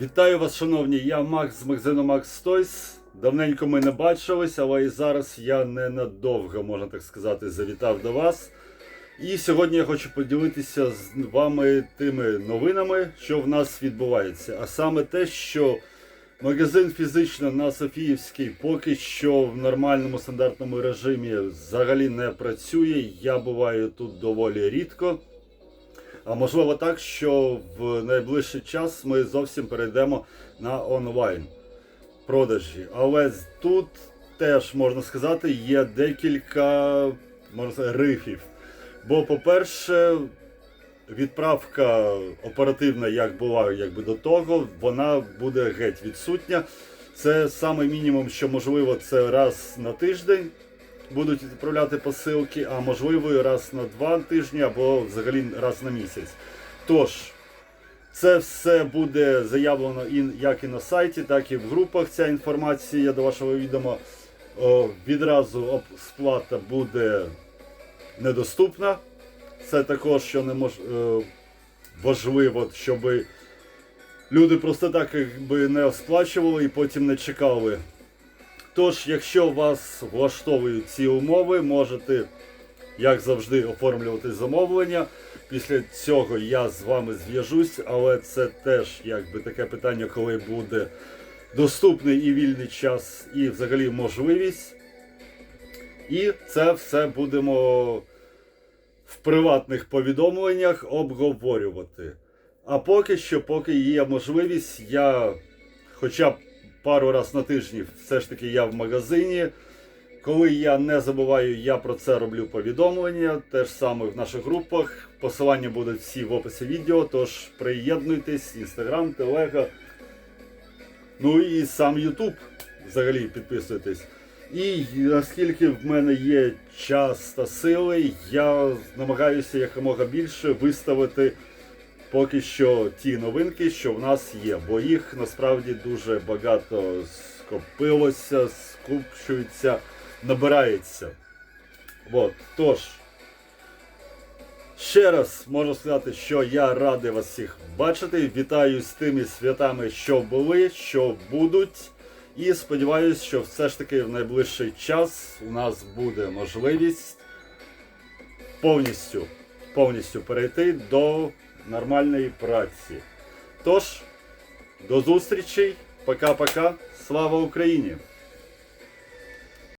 Вітаю вас, шановні! Я Макс з магазину Max Toys. Давненько ми не бачились, але і зараз я ненадовго, можна так сказати, завітав до вас. І сьогодні я хочу поділитися з вами тими новинами, що в нас відбувається. А саме те, що магазин фізично на Софіївській поки що в нормальному стандартному режимі взагалі не працює. Я буваю тут доволі рідко. А можливо так, що в найближчий час ми зовсім перейдемо на онлайн продажі. Але тут теж можна сказати, є декілька можна сказати, рифів. Бо, по-перше, відправка оперативна, як була якби до того, вона буде геть відсутня. Це саме мінімум, що можливо, це раз на тиждень будуть відправляти посилки, а можливо раз на два тижні або взагалі раз на місяць. Тож, це все буде заявлено і як і на сайті, так і в групах. Ця інформація до вашого відома. Відразу сплата буде недоступна. Це також що не мож, е, важливо, щоб люди просто так якби не сплачували і потім не чекали. Тож, якщо вас влаштовують ці умови, можете, як завжди, оформлювати замовлення. Після цього я з вами зв'яжусь, але це теж якби таке питання, коли буде доступний і вільний час, і взагалі можливість. І це все будемо в приватних повідомленнях обговорювати. А поки що, поки є можливість, я хоча б пару разів на тижні все ж таки я в магазині. Коли я не забуваю, я про це роблю повідомлення. Те ж саме в наших групах. Посилання будуть всі в описі відео, тож приєднуйтесь, інстаграм, телега. Ну і сам Ютуб взагалі підписуйтесь. І наскільки в мене є час та сили, я намагаюся якомога більше виставити поки що ті новинки, що в нас є, бо їх насправді дуже багато скопилося, скупчується, набирається. От, тож, ще раз можу сказати, що я радий вас всіх бачити. Вітаю з тими святами, що були, що будуть. І сподіваюся, що все ж таки в найближчий час у нас буде можливість повністю, повністю перейти до нормальної праці. Тож, до зустрічей, пока-пока, слава Україні!